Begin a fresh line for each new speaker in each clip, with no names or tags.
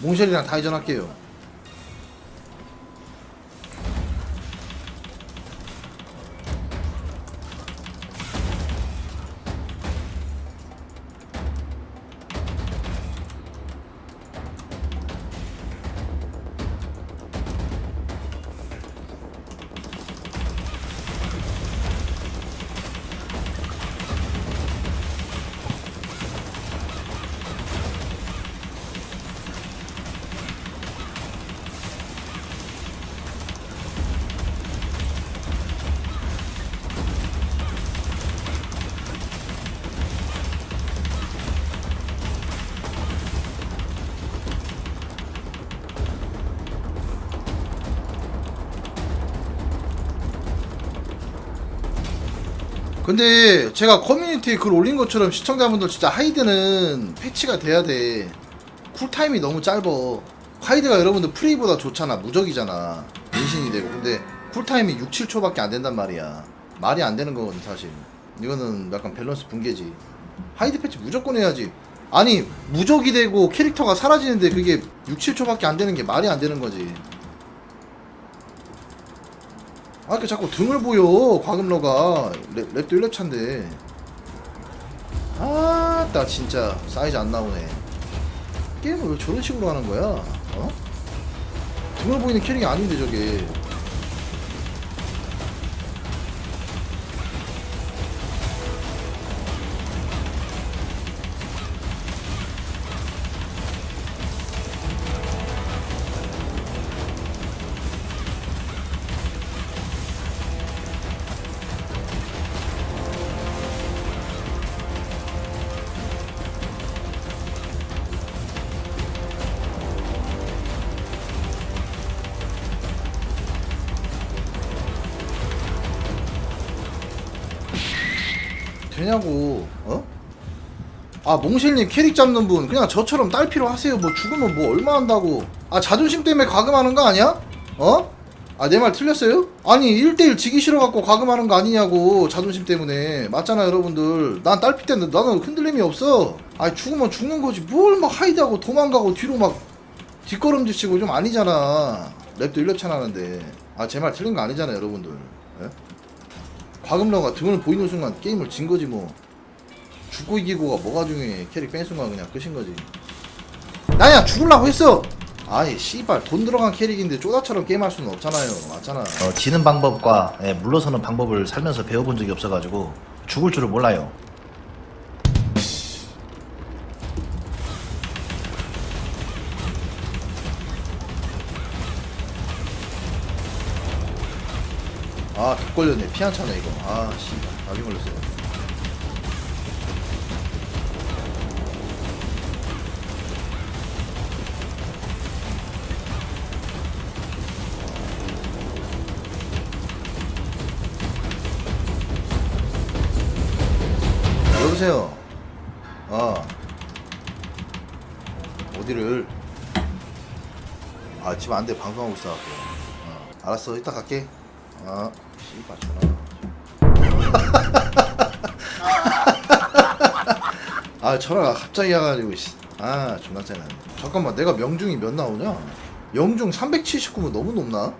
몽쉘이랑 다 이전 할게요. 근데 제가 커뮤니티에 글 올린 것처럼 시청자분들 진짜 하이드는 패치가 돼야 돼. 쿨타임이 너무 짧아. 하이드가 여러분들 프리보다 좋잖아. 무적이잖아. 인신이 되고. 근데 쿨타임이 6, 7초밖에 안 된단 말이야. 말이 안 되는 거거든, 사실. 이거는 약간 밸런스 붕괴지. 하이드 패치 무조건 해야지. 아니, 무적이 되고 캐릭터가 사라지는데 그게 6, 7초밖에 안 되는 게 말이 안 되는 거지. 아, 이렇게 자꾸 등을 보여, 과금러가. 랩, 랩도 1렙 차인데. 아, 나 진짜 사이즈 안 나오네. 게임을 왜 저런 식으로 하는 거야? 어? 등을 보이는 캐릭이 아닌데, 저게. 되냐고, 어? 아, 몽실님 캐릭 잡는 분, 그냥 저처럼 딸피로 하세요. 뭐 죽으면 뭐 얼마 한다고. 아, 자존심 때문에 과금하는 거 아니야? 어? 아, 내 말 틀렸어요? 아니, 1대1 지기 싫어갖고 과금하는 거 아니냐고. 자존심 때문에. 맞잖아, 여러분들. 난 딸피 때문에 나는 흔들림이 없어. 아, 죽으면 죽는 거지. 뭘 막 하이드하고 도망가고 뒤로 막 뒷걸음질 치고 좀 아니잖아. 랩도 1렙 차나는데. 아, 제 말 틀린 거 아니잖아, 여러분들. 예? 과금러가 등을 보이는 순간 게임을 진 거지 뭐. 죽고 이기고가 뭐가 중요해. 캐릭 뺀 순간 그냥 끝인 거지. 나야 죽을라고 했어. 아이 씨발 돈 들어간 캐릭인데 쪼다처럼 게임할 수는 없잖아요. 맞잖아.
어, 지는 방법과 예, 물러서는 방법을 살면서 배워본 적이 없어가지고 죽을 줄을 몰라요.
아, 독 걸렸네. 피한 차네, 이거. 아, 씨발. 나비 걸렸어요. 여보세요. 아. 어디를? 아, 지금 안 돼. 방송하고 있어. 갖고. 어, 알았어. 이따 갈게. 아, 씨발 전화. 아 전화가 갑자기 와가지고 씨. 아 존나 짜증나. 잠깐만 내가 명중이 몇 나오냐? 명중 379면 너무 높나?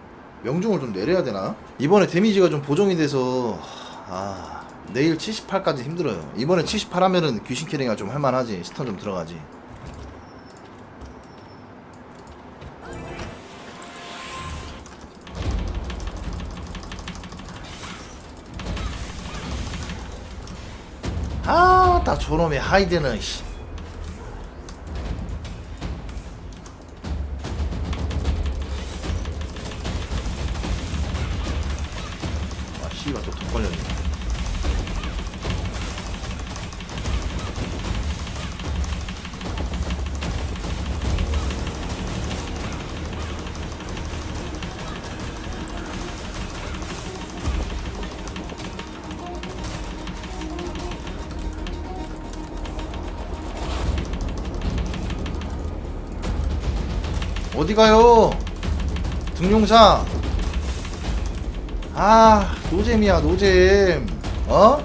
명중을 좀 내려야 되나? 이번에 데미지가 좀 보정이 돼서 아 내일 78까지 힘들어요. 이번에 78 하면은 귀신 캐링가 좀 할만하지. 스턴 좀 들어가지. 아, 나 저놈의 하이드는 씨. 어디 가요? 등용사. 아, 노잼이야, 노잼. 어?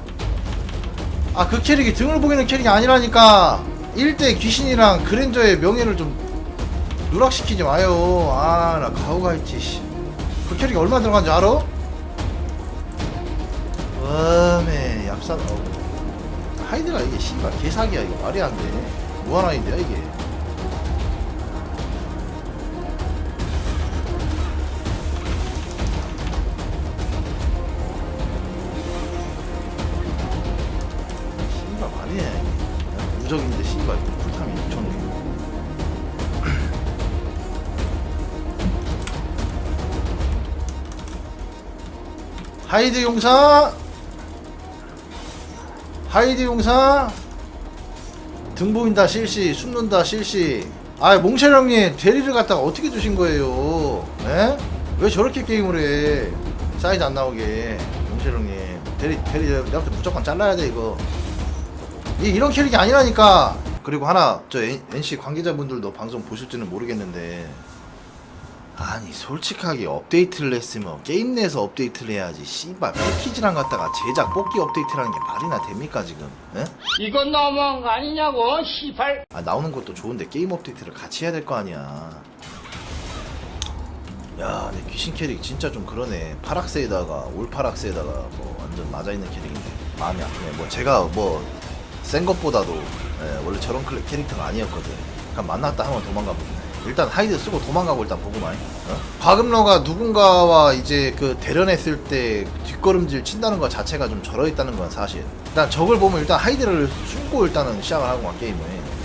아, 그 캐릭이 등을 보이는 캐릭이 아니라니까. 1대 귀신이랑 그랜저의 명예를 좀 누락시키지 마요 아 나 가오가 있지 씨. 그 캐릭이 얼마 들어간지 알아? 웜에 얍산 어. 하이드가 이게 씨발 개사기야 이거 말이 안 돼 무한하이드야 이게 무적인데 씨발 쿨타임이 미쳤네. 하이드 용사! 하이드 용사! 등 보인다 실시. 숨는다 실시. 아 몽쉘 형님 대리를 갖다가 어떻게 주신 거예요? 에? 왜 저렇게 게임을 해? 사이즈 안 나오게. 몽쉘 형님 대리 대리 내한테 무조건 잘라야 돼 이거 이 이런 캐릭이 아니라니까 그리고 하나 저 N- NC 관계자분들도 방송 보실지는 모르겠는데 아니 솔직하게 업데이트를 했으면 게임 내에서 업데이트를 해야지 씨발 패키지랑 갖다가 제작 뽑기 업데이트라는 게 말이나 됩니까 지금 에?
이건 너무한 거 아니냐고, 시발.
아 나오는 것도 좋은데 게임 업데이트를 같이 해야 될 거 아니야 야, 내 귀신 캐릭 진짜 좀 그러네. 파락세에다가 올파락세에다가 뭐 완전 맞아 있는 캐릭인데 마음이 아프네. 뭐 제가 뭐 센 것보다도 예, 원래 저런 클- 캐릭터가 아니었거든. 그냥 만났다 하면 도망가 보네. 일단 하이드 쓰고 도망가고 일단 보고만. 어? 과금러가 누군가와 이제 그 대련했을 때 뒷걸음질 친다는 것 자체가 좀 절어 있다는 건 사실. 일단 적을 보면 일단 하이드를 숨고 일단은 시작을 하고 막 게임을.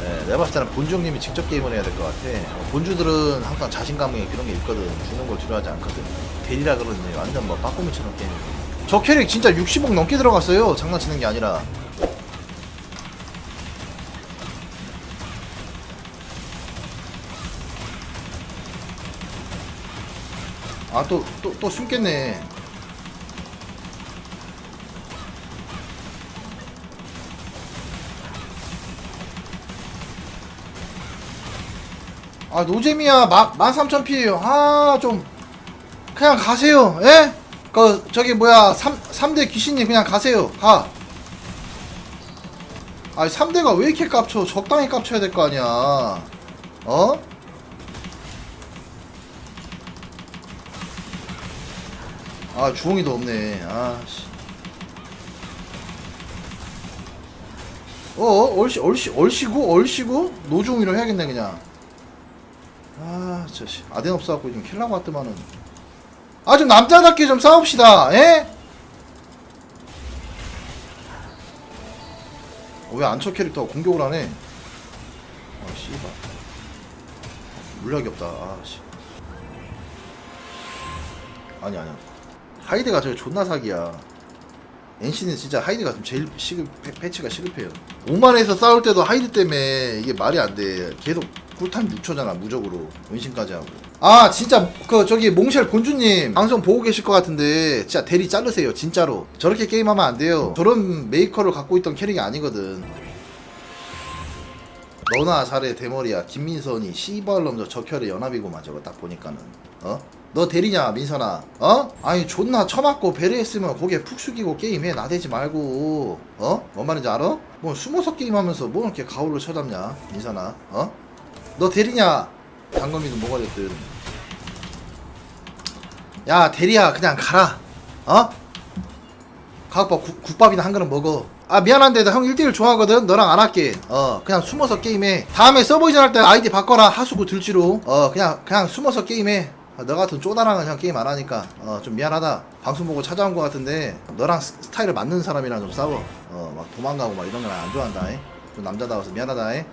예, 내가 봤을 때는 본주 형님이 직접 게임을 해야 될 것 같아. 어, 본주들은 항상 자신감에 그런 게 있거든. 죽는 걸 두려워하지 않거든. 대리라 그러니 완전 뭐 빠꾸미처럼 게임. 저 캐릭 진짜 60억 넘게 들어갔어요. 장난치는 게 아니라. 아 또 또 또 숨겠네. 아 노잼이야. 마, 13,000피에요. 아 좀 그냥 가세요. 예? 그 저기 뭐야. 3, 3대 귀신님 그냥 가세요. 가 아니 3대가 왜 이렇게 깝쳐? 적당히 깝쳐야 될 거 아니야. 어? 아 주홍이도 없네 아씨 어 얼씨 얼씨 얼씨구 얼씨구 노주홍이로 해야겠네 그냥 아, 저씨 아덴 없어갖고 좀 킬라고 왔더만은 아 좀 남자답게 좀 싸웁시다, 에? 어, 왜 안처 캐릭터가 공격을 하네? 아, 씨발. 물약이 없다, 아, 씨. 아니, 아니야. 하이드가 저기 존나 사기야. NC는 진짜 하이드가 좀 제일 시급, 패, 패치가 시급해요. 오만에서 싸울 때도 하이드 때문에 이게 말이 안 돼. 계속 쿨타임 6초잖아, 무적으로. 은신까지 하고. 아, 진짜, 그, 저기, 몽쉘 본주님, 방송 보고 계실 것 같은데, 진짜 대리 자르세요, 진짜로. 저렇게 게임하면 안 돼요. 저런 메이커를 갖고 있던 캐릭이 아니거든. 너나 잘해, 대머리야. 김민선이, 씨발놈 저 적혈의 연합이고만, 저거 딱 보니까는. 어? 너 대리냐, 민선아? 어? 아니, 존나 처맞고 배려했으면 고개 푹 숙이고 게임해. 나대지 말고. 어? 뭔 말인지 알아? 뭐 숨어서 게임하면서 뭐 이렇게 가오를 쳐잡냐, 민선아? 어? 너 대리냐? 장검이든 뭐가 됐든. 야, 대리야, 그냥 가라. 어? 국- 국밥이나 한 그릇 먹어. 아, 미안한데, 나 형 1대1 좋아하거든? 너랑 안 할게. 어, 그냥 숨어서 게임해. 다음에 서버 이전할 때 아이디 바꿔라. 하수구 들지로. 어, 그냥, 그냥 숨어서 게임해. 아, 너 같은 쪼다랑은 그냥 게임 안 하니까. 어, 좀 미안하다. 방송 보고 찾아온 것 같은데, 너랑 스- 스타일을 맞는 사람이랑 좀 싸워. 어, 막 도망가고 막 이런 건안 좋아한다. 에? 좀 남자다워서 미안하다. 에?